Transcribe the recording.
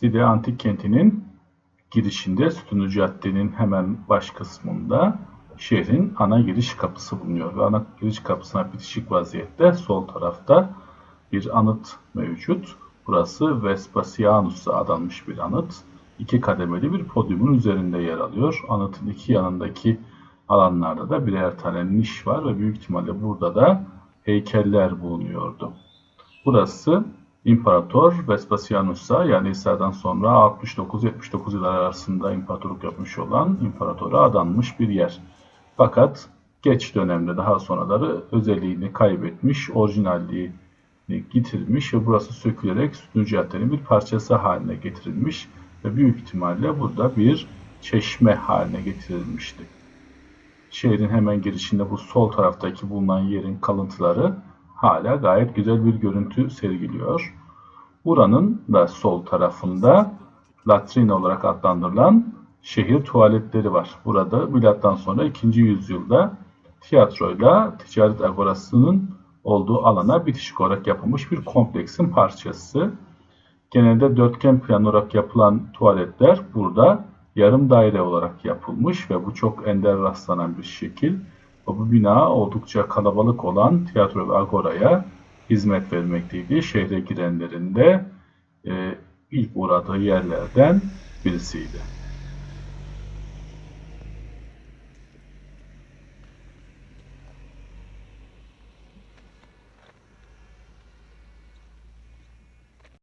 Side Antik Kenti'nin girişinde Sütunlu Cadde'nin hemen baş kısmında şehrin ana giriş kapısı bulunuyor. Ve ana giriş kapısına bitişik vaziyette sol tarafta bir anıt mevcut. Burası Vespasianus'a adanmış bir anıt. İki kademeli bir podyumun üzerinde yer alıyor. Anıtın iki yanındaki alanlarda da birer tane niş var ve büyük ihtimalle burada da heykeller bulunuyordu. Burası İmparator Vespasianus'a yani İsa'dan sonra 69-79 yıllar arasında imparatorluk yapmış olan imparatora adanmış bir yer. Fakat geç dönemde daha sonraları özelliğini kaybetmiş, orijinalliğini getirmiş ve burası sökülerek Cadde'nin bir parçası haline getirilmiş ve büyük ihtimalle burada bir çeşme haline getirilmişti. Şehrin hemen girişinde bu sol taraftaki bulunan yerin kalıntıları hala gayet güzel bir görüntü sergiliyor. Buranın da sol tarafında latrin olarak adlandırılan şehir tuvaletleri var. Burada milattan sonra 2. yüzyılda tiyatroyla ticaret agorasının olduğu alana bitişik olarak yapılmış bir kompleksin parçası. Genelde dörtgen plan olarak yapılan tuvaletler burada yarım daire olarak yapılmış ve bu çok ender rastlanan bir şekil. Bu bina oldukça kalabalık olan tiyatro ve agoraya hizmet vermekteydi. Şehre girenlerin de e, ilk uğradığı yerlerden birisiydi.